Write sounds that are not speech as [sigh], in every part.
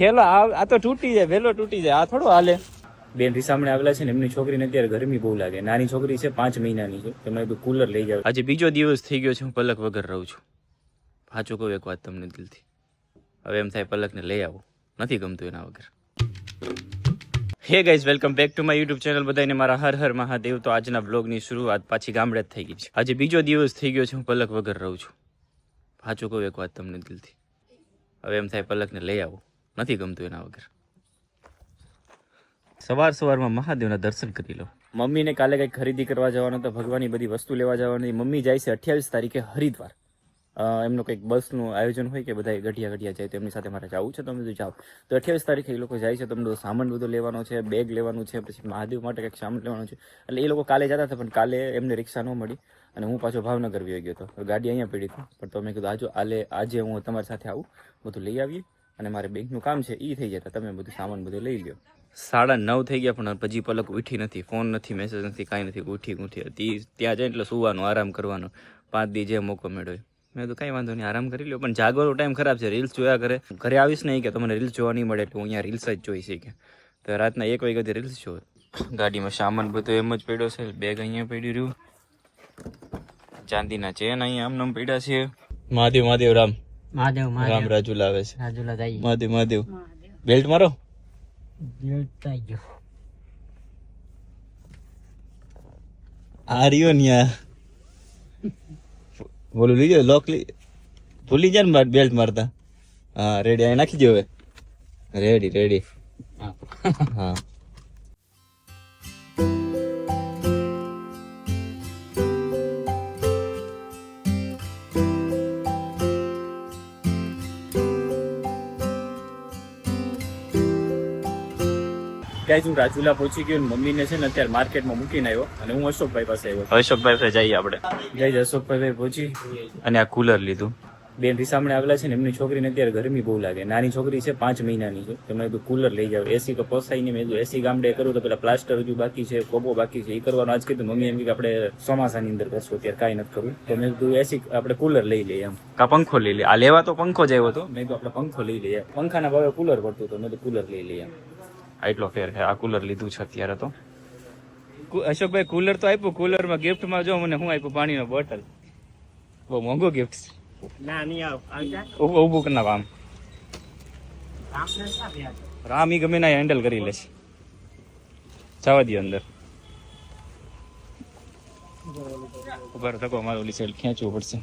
થેલો આ આ તો તૂટી જાય વેલો તૂટી જાય આ થોડો હાલે. બેન રીસામણે આવેલા છે ને એમની છોકરીને અત્યારે ગરમી બહુ લાગે. નાની છોકરી છે પાંચ મહિનાની છે. તમે બધું કુલર લઈ જાવ આજે બીજો દિવસ થઈ ગયો છે હું પલક વગર રહું છું. સાચું કહું એક વાત તમને દિલથી. હવે એમ થાય પલકને લઈ આવો. નથી ગમતું એના વગર. Hey guys welcome back to my YouTube channel બધાને મારા હર હર મહાદેવ. તો આજના બ્લોગની શરૂઆત પાછી ગામડે જ થઈ ગઈ છે. આજે બીજો દિવસ થઈ ગયો છે હું પલક વગર રહું છું. સાચું કહું એક વાત તમને દિલથી. હવે એમ થાય પલકને લઈ આવો. નથી ગમતું એના વગર. સવાર સવારમાં મહાદેવના દર્શન કરી લો. મમ્મીને કાલે કંઈક ખરીદી કરવા જવાનું તો ભગવાનની બધી વસ્તુ લેવા જવાની. મમ્મી જાય છે અઠ્યાવીસ તારીખે હરિદ્વાર. એમનું કંઈક બસનું આયોજન હોય કે બધા ગઢિયા ગઢિયા જાય તો એમની સાથે મારે જવું છે તો અમે જાઓ. તો અઠ્યાવીસ તારીખે એ લોકો જાય છે તો એમનો સામાન બધો લેવાનો છે બેગ લેવાનું છે પછી મહાદેવ માટે કંઈક સામાન લેવાનું છે. એટલે એ લોકો કાલે જતા હતા પણ કાલે એમને રિક્ષા ન મળી અને હું પાછો ભાવનગર વયો ગયો હતો ગાડી અહીંયા પડી હતી. પણ તો મેં કીધું આજો આલે આજે હું તમારી સાથે આવું બધું લઈ આવીએ. અને મારે બેંકનું કામ છે એ થઈ જતા તમે બધું સામાન બધું લઈ લ્યો. સાડા નવ થઈ ગયા, પણ હજી પલક ઉઠી નથી, ફોન નથી મેસેજ નથી, કાંઈ નથી, ઉઠી ઉઠી. હતી ત્યાં જાય એટલે સુવાનું, આરામ કરવાનો. પાંચ દી જે મોકો મેળવ્યો મેં તો કાંઈ વાંધો નહીં, આરામ કરી લ્યો. પણ જાગવાનો ટાઈમ ખરાબ છે રીલ્સ જોયા કરે. ઘરે આવીશ નહીં કે તમને રીલ્સ જોવા નહીં મળે, એટલે હું અહીંયા રીલ્સ જ જોઈ શકે તો રાતના એક વાગ્યાથી રીલ્સ જો ગાડીમાં સામાન બધો એમ જ પડ્યો છે બેગ અહીંયા પડ્યું રહ્યું. ચાંદીના ચેન અહીંયા આમ નામ પડ્યા છે. મહાદેવ મહાદેવ, રામ. મહાદેવ રામ રાજુલા આવે છે. રાજુલા જઈએ મહાદેવ મહાદેવ. બેલ્ટ મારો? થઈ ગયો. આ રહ્યો ને બોલું લીજો લોક લી ભૂલી જાય ને બેલ્ટ મારતા. હા રેડી અહીં નાખી દો હવે. રેડી રેડી હા. ગાઈઝ હું રાજુલા પહોંચી ગયો ને મમ્મીને છે ને અત્યારે માર્કેટમાં મૂકીને આવ્યો અને હું અશોકભાઈ પાસે આવ્યો અશોકભાઈ પાસે જઈએ આપણે. જઈ અશોકભાઈ પહોંચી. અને આ કુલર લીધું. બેન રીસામણે આવેલા છે ને એમની છોકરીને અત્યારે ગરમી બહુ લાગે. નાની છોકરી છે પાંચ મહિનાની છે. તો મેં કીધું કુલર લઈ જાવ એસી તો પોસાય નહીં. મેં કીધું એસી ગામડે કરું તો પેલા પ્લાસ્ટર હજુ બાકી છે કોબો બાકી છે. એ કરવાનું. આજ કીધું મમ્મી એમ કે આપણે ચોમાસાની અંદર કરશું. અત્યારે કાંઈ નથી કરવું. તો મેં કીધું એસી આપણે કુલર લઈ લઈએ એમ. કા પંખો લઈ લઈએ આ લેવા તો પંખો જ આવ્યો હતો. મેં કીધું આપણે પંખો લઈ લઈએ. પંખાના ભાવે કુલર પડતું તો મેં તો કુલર લઈ લઈએ એમ આ એટલો ફેર છે. આ કુલર લીધું છે અત્યારે તો. અશોકભાઈ કુલર તો આપ્યું. કુલરમાં ગિફ્ટમાં જો મને હું આપ્યું? પાણીનો બોટલ બહુ મોંઘો ગિફ્ટ ના નહીં આવ આવજા ઉભું ઉભું કરી નાખ રામ. ઈ ગમે ના હેન્ડલ કરી લેશે. જવા દે અંદર. ઊભા રહો, તકો મારે ઓલી સાઈડ ખેંચવું પડશે.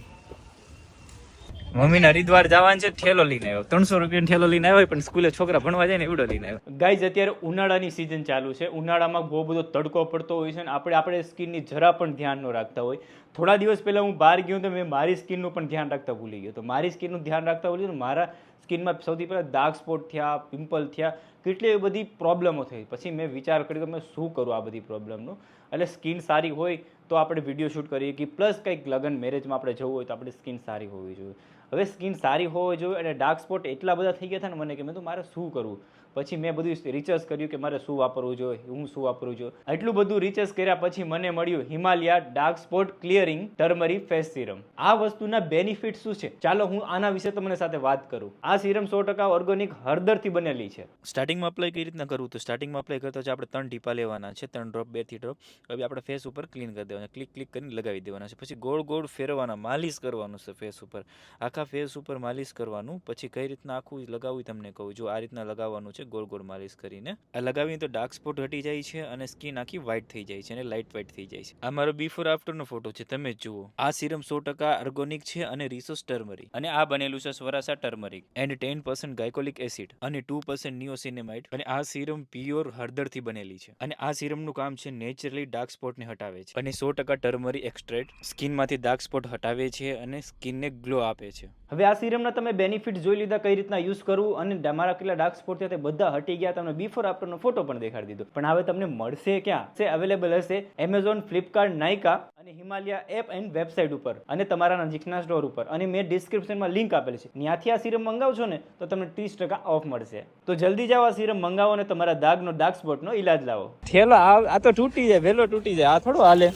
મમ્મીને હરિદ્વાર જવાનું છે, ઠેલો લઈને આવ્યો. ત્રણસો રૂપિયાનો ઠેલો લઈને આવ્યો પણ સ્કૂલે છોકરા ભણવા જાય ને એવડો લઈને આવ્યો. ગાઈઝ અત્યારે ઉનાળાની સિઝન ચાલુ છે. ઉનાળામાં બહુ બધો તડકો પડતો હોય છે અને આપણે આપણે સ્કિનની જરા પણ ધ્યાન ન રાખતા હોય. થોડા દિવસ પહેલા હું બહાર ગયો તો મેં મારી સ્કિનનું પણ ધ્યાન રાખતા ભૂલી ગયો તો મારી સ્કિનનું ધ્યાન રાખતા ભૂલી ગયો મારા સ્કિનમાં સૌથી પહેલાં ડાર્ક સ્પોટ થયા પિમ્પલ થયા, કેટલી એવી બધી પ્રોબ્લેમો થઈ. પછી મેં વિચાર કર્યો કે મેં શું કરું આ બધી પ્રોબ્લેમનું એટલે સ્કિન સારી હોય તો આપણે વીડિયો શૂટ કરીએ કે પ્લસ કંઈક લગ્ન મેરેજમાં આપણે જવું હોય તો આપણી સ્કિન સારી હોવી જોઈએ. હવે સ્કિન સારી હોવી જોઈએ અને ડાર્ક સ્પોટ એટલા બધા થઈ ગયા હતા ને મને કે મેં તો મારે શું કરવું? પછી મેં બધું રિસર્ચ કર્યું કે મારે શું વાપરવું જોઈએ, હું શું વાપરવું જોઈએ એટલું બધું રિસર્ચ કર્યા પછી મને મળ્યું Himalaya dark spot clearing turmeric face serum આ વસ્તુના બેનિફિટ શું છે? ચાલો હું આના વિશે તમને સાથે વાત કરું. આ સિરમ સો ટકા ઓર્ગેનિક હળદરથી બનેલી છે. સ્ટાર્ટિંગમાં અપ્લાય કઈ રીતના કરવું? તો સ્ટાર્ટિંગમાં અપ્લાય કરતા છે આપણે ત્રણ ટીપા લેવાના છે, ત્રણ ડ્રોપ બેથી ડ્રોપ હવે આપણે ફેસ ઉપર ક્લીન કરી દેવાના ક્લિક ક્લિક કરીને લગાવી દેવાના છે. પછી ગોળ ગોળ ફેરવાના માલિશ કરવાનું છે ફેસ ઉપર. આખા ફેસ ઉપર માલિશ કરવાનું. પછી કઈ રીતના આખું લગાવવું તમને કહું જો આ રીતના લગાવવાનું છે ગોળ ગોળ માલિશ કરીને આ લગાવીને તો ડાર્ક સ્પોટ હટી જાય છે અને સ્કિન આખી વ્હાઇટ થઈ જાય છે અને લાઇટ વ્હાઇટ થઈ જાય છે. આ મારો બિફોર આફ્ટરનો ફોટો છે, તમે જુઓ. આ સિરમ સો ટકા અર્ગોનિક છે અને રિસોર્સ ટર્મરિક અને આ બનેલું છે સ્વરાસા turmeric and ten percent glycolic acid અને ટુ પર્સન્ટ નિયોસિનેમાઇડ અને આ સિરમ પ્યોર હળદરથી બનેલી છે. અને આ સિરમનું કામ છે નેચરલી ડાર્ક સ્પોટને હટાવે છે. અને સો ટકા ટર્મરી એક્સ્ટ્રેટ સ્કિનમાંથી ડાર્ક સ્પોટ હટાવે છે અને સ્કિનને ગ્લો આપે છે. હવે આ સિરમના તમે બેનિફિટ જોઈ લીધા કઈ રીતના યુઝ કરવું અને મારા કેટલા ડાર્ક સ્પોટ થયા તે બધા હટી ગયા, તમને બિફોર આફ્ટરનો ફોટો પણ દેખાડી દીધો. પણ હવે તમને મળશે ક્યાં? છે અવેલેબલ હશે એમેઝોન ફ્લિપકાર્ટ નાયકા અને હિમાલયા એપ એન્ડ વેબસાઇટ ઉપર. અને તમારા નજીકના સ્ટોર ઉપર. અને મેં ડિસ્ક્રિપ્શનમાં લિંક આપેલી છે. ત્યાંથી આ સિરમ મંગાવશો ને, તો તમને ત્રીસ ટકા ઓફ મળશે. તો જલ્દી જાઓ આ સિરમ મંગાવો અને તમારા દાગનો ડાર્ક સ્પોટનો ઈલાજ લાવો. થેલો, આ તો તૂટી જાય, વેલો તૂટી જાય. આ થોડો હાલે.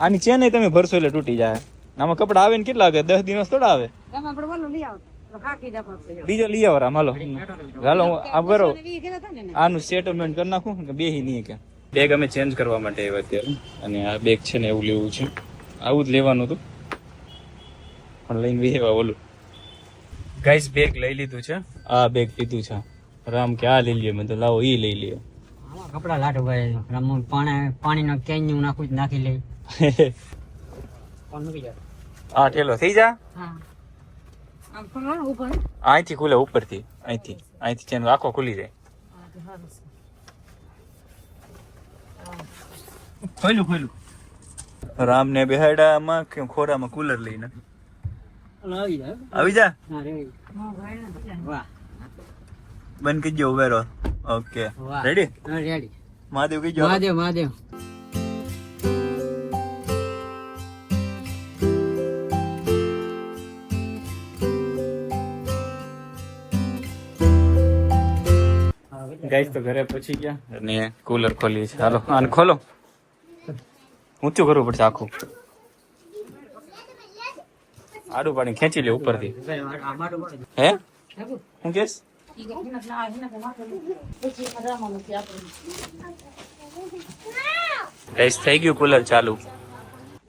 આની ચેન તમે ભરશો એટલે તૂટી જાય. આમાં કપડા આવે ને કેટલા આવે? દસ દિવસ થોડા આવે? બીજો લઈ આવો રામ હાલો. હાલો હું આ કરો આનું સેટલમેન્ટ કરી નાખું કે બે નહીં કે બેગ અમે ચેન્જ કરવા માટે આવ્યા અત્યારે. અને આ બેગ છે ને એવું લેવું છે. આવું જ લેવાનું હતું. પણ લઈને વેવા ઓલું. ગાઈસ બેગ લઈ લીધું છે? આ બેગ લીધું છે. રામ કે આ લઈ લ્યો મેં તો લાવો એ લઈ લ્યો. કપડા લાટો ભાઈ રામ પાણી પાણીનો કેનનું નાખું જ નાખી લઈ. [laughs] આ ઠેલો. થઈ જા? હા. આમ અહીંથી ખુલે ઉપરથી. અહીંથી. અહીંથી ચેન આખો ખુલી જાય. ખોલ્યું ખોલ્યું. રામ ને બેહાડામાં કે ખોરામાં કુલર લઈને? આવી જા. બંધ કીજો ઉભેરો. ઓકે. Ready ready. મહાદેવ કીજો. મહાદેવ મહાદેવ. તો ઘરે પહોંચી ગયા. અને કુલર ખોલી છે હાલો, આને ખોલો. ઊંચું કરવું પડશે આખું? આડું પાણી ખેંચી લે ઉપરથી. હે? હું કેસ? ગાઈસ થઈ ગયું કુલર ચાલુ.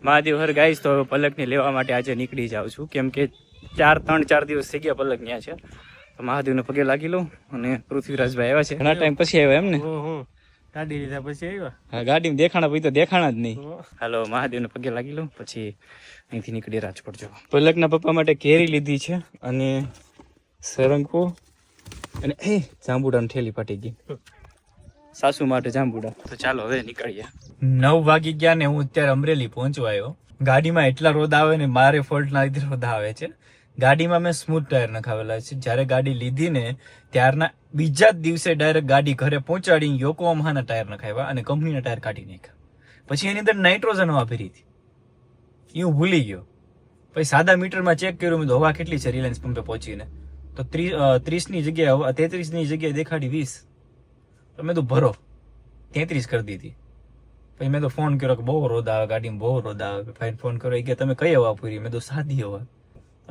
મહાદેવ, હર ગાઈસ તો પલકને લેવા માટે આજે નીકળી જાઉં છું. કેમ કે ચાર, ત્રણ, ચાર દિવસ થઈ ગયા પલક ત્યાં છે. મહાદેવને પગે લાગી લઉં અને પૃથ્વીરાજભાઈ આવ્યા છે. ઘણા ટાઈમ પછી આવ્યા એમ ને? ગાડી લીધા પછી આવ્યા? હા ગાડીમાં દેખાણા પછી તો દેખાણા જ નહીં. હાલો મહાદેવને પગે લાગી લઉં પછી અહીંથી નીકળી રાજકોટ જવા. પલકના પપ્પા માટે કેરી લીધી છે અને સરંકો અને એ જાંબુડાની ઠેલી પાટી ગઈ. સાસુ માટે જાંબુડા. તો ચાલો હવે નીકળીએ. નવ વાગી ગયા ને હું અત્યારે અમરેલી પહોંચવા આવ્યો. ગાડીમાં એટલા રોદ આવે ને મારે ફોલ્ટ ના લીધે રોદ આવે છે. ગાડીમાં મેં સ્મૂથ ટાયર નખાવેલા છે. જ્યારે ગાડી લીધી ને, ત્યારના બીજા જ દિવસે ડાયરેક્ટ ગાડી ઘરે પહોંચાડીને યોકોહામાના ટાયર નખાવ્યા અને કંપનીના ટાયર કાઢી નાખ્યા. પછી એની અંદર નાઇટ્રોજન હવા હતી. એ હું ભૂલી ગયો. પછી સાદા મીટરમાં ચેક કર્યું, મેં તો હવા કેટલી છે રિલાયન્સ પંપે પહોંચીને? તો ત્રીસ ત્રીસની જગ્યાએ તેત્રીસની જગ્યાએ દેખાડી વીસ. તો મેં તો ભરો. તેત્રીસ કરી દીધી. પછી મેં તો ફોન કર્યો કે બહુ રોદ આવે, ગાડીમાં બહુ રોદ આવે. ભાઈ ફોન કર્યો. એ કે, તમે કઈ હવા પૂરી? મેં તો સાદી હવા.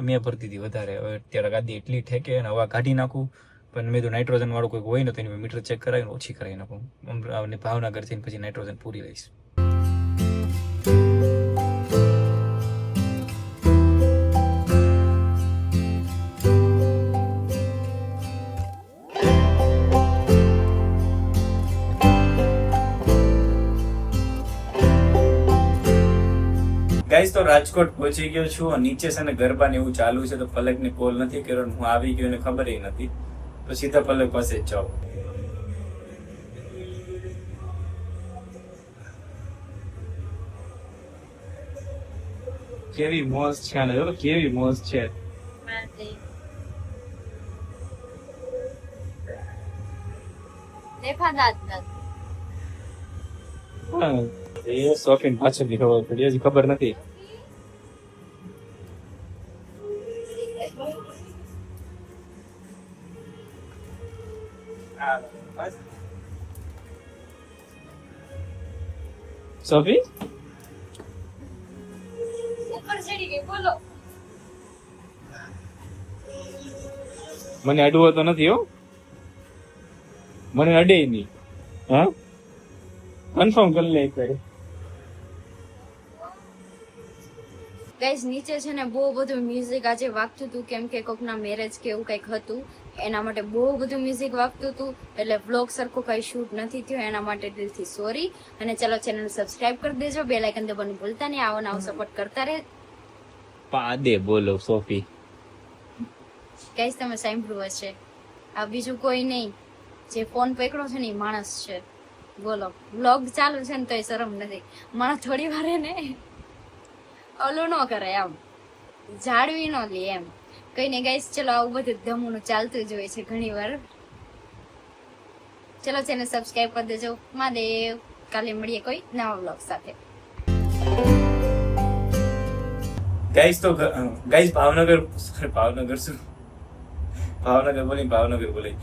મેં ભરતી હતી વધારે. હવે અત્યારે ગાદી એટલી ઠેકે અને હવા કાઢી નાખું. પણ મેં તો નાઇટ્રોજન વાળું કોઈક હોય ને તો એની મીટર ચેક કરાવીને ઓછી કરાવી નાખું. અને ભાવનગર જઈને પછી નાઇટ્રોજન પૂરી લઈશ. ગાઈસ તો રાજકોટ પહોંચી ગયો છું અને નીચે છે ને ગરબા ને એવું ચાલુ છે તો પલક ને કોલ નથી કર્યો હું આવી ગયો ને ખબર નથી. તો સીધા પલક પાસે જ જાઉં. કેવી મોજ છે આને જો કેવી મોજ છે. એ શોખીન પાછળથી ખબર પડી હજી ખબર નથી. સોફી મને અડવો તો નથી હો. મને અડે નહીં. હા? કન્ફર્મ કરી લે એક ગાઈઝ નીચે છે ને બહુ બધું મ્યુઝિક આજે વાગતું હતું. કેમ કે કોકના મેરેજ કે એવું કંઈક હતું. એના માટે બહુ બધું મ્યુઝિક વાગતું હતું. એટલે વ્લોગ સરખો કઈ શૂટ નથી થયો. એના માટે દિલથી સોરી અને ચલો ચેનલ સબસ્ક્રાઇબ કરી દેજો. બે લાઇકન દબાવવાનું ભૂલતા નહીં. આવો નવો સપોર્ટ કરતા રહે. પાદે બોલો સોફી. ગાઈઝ તમે સાંભળ્યું હશે. આ બીજું કોઈ નહીં. જે ફોન પકડો છે ને એ માણસ છે. બોલો. વ્લોગ ચાલુ છે ને તો એ શરમ નથી. માણસ થોડી વાર ને. ઓલું ન કરે એમ. જાળવી ન લે એમ. કઈ ને ગાઈસ ચલો, આવું બધું ધમુનું ચાલતું જ હોય છે ઘણી વાર ચલો ચેનલ સબસ્ક્રાઈબ કરી દેજો. મહાદેવ. કાલે મળીએ કોઈ નવા બ્લોગ સાથે. ગાઈસ તો ગાઈસ ભાવનગર ભાવનગર શું? ભાવનગર બોલી ભાવનગર બોલી.